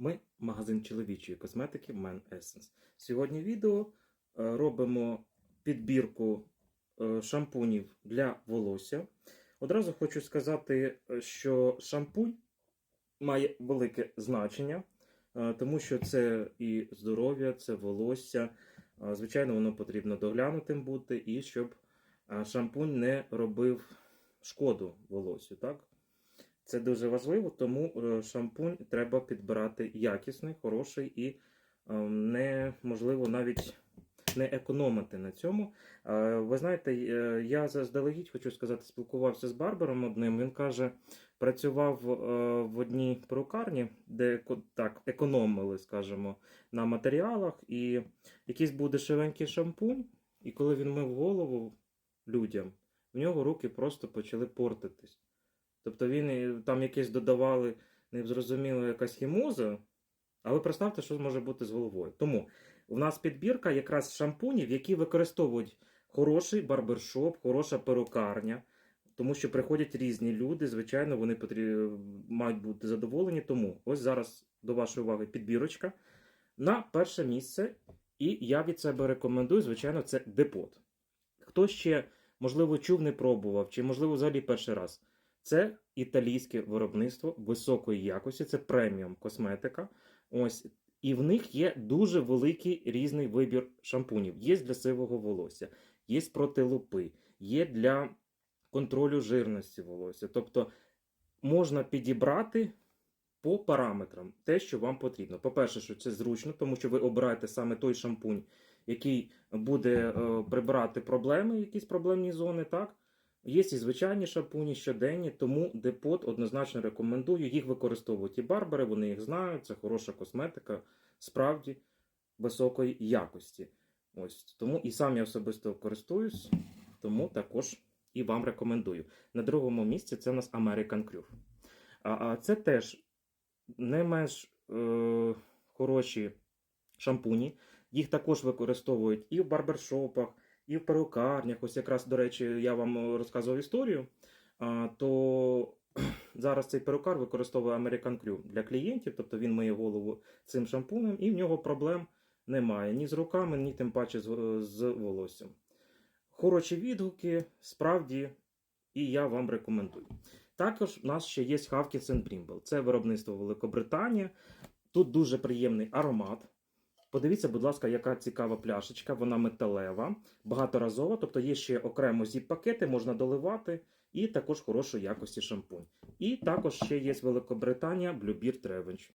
Ми магазин чоловічої косметики Man Essence. Сьогодні відео е, робимо підбірку е, шампунів для волосся. Одразу хочу сказати, е, що шампунь має велике значення, тому що це і здоров'я, це волосся. Звичайно, воно потрібно доглянутим бути, і щоб шампунь не робив шкоду волосю. Так? Це дуже важливо, тому е, шампунь треба підбирати якісний, хороший і е, неможливо навіть не економити на цьому. Ви знаєте, е, я заздалегідь хочу сказати, спілкувався з барбером одним. Він каже, працював в одній перукарні, де так економили, скажімо, на матеріалах, і якийсь був дешевенький шампунь, і коли він мив голову людям, в нього руки просто почали портитись. Тобто він там якесь додавали незрозуміло якась хімоза, але представте, що може бути з головою. Тому у нас підбірка якраз шампунів, які використовують хороший барбершоп, хороша перукарня, тому що приходять різні люди, звичайно, вони потрі... мають бути задоволені. Тому ось зараз до вашої уваги підбірочка. На перше місце, і я від себе рекомендую, звичайно, це депот. Хто ще, можливо, чув, не пробував, чи, можливо, взагалі перший раз. Це італійське виробництво високої якості, це преміум косметика. Ось. І в них є дуже великий різний вибір шампунів. Є для сивого волосся, є проти лупи, є для контролю жирності волосся. Тобто можна підібрати по параметрам те, що вам потрібно. По-перше, що це зручно, тому що ви обираєте саме той шампунь, який буде е, прибирати проблеми, якісь проблемні зони, так? Є і звичайні шампуні щоденні, тому депот однозначно рекомендую. Їх використовують і барбери, вони їх знають. Це хороша косметика, справді високої якості. Ось тому і сам я особисто користуюсь, тому також і вам рекомендую. На другому місці це у нас American Crew. А, це теж не менш е, хороші шампуні. Їх також використовують і в барбершопах, і в перукарнях. Ось якраз, до речі, я вам е, розказував історію. То зараз цей перукар використовує American Crew для клієнтів, тобто він миє голову цим шампунем, і в нього проблем немає ні з руками, ні тим паче з, з волоссям. Хороші відгуки, справді, і я вам рекомендую. Також в нас ще є Хавкінс Брімбл. Це виробництво Великобританії. Тут дуже приємний аромат. Подивіться, будь ласка, яка цікава пляшечка, вона металева, багаторазова, тобто є ще окремо зіп-пакети, можна доливати, і також хорошої якості шампунь. І також ще є Великобританія Bluebeard Revenge.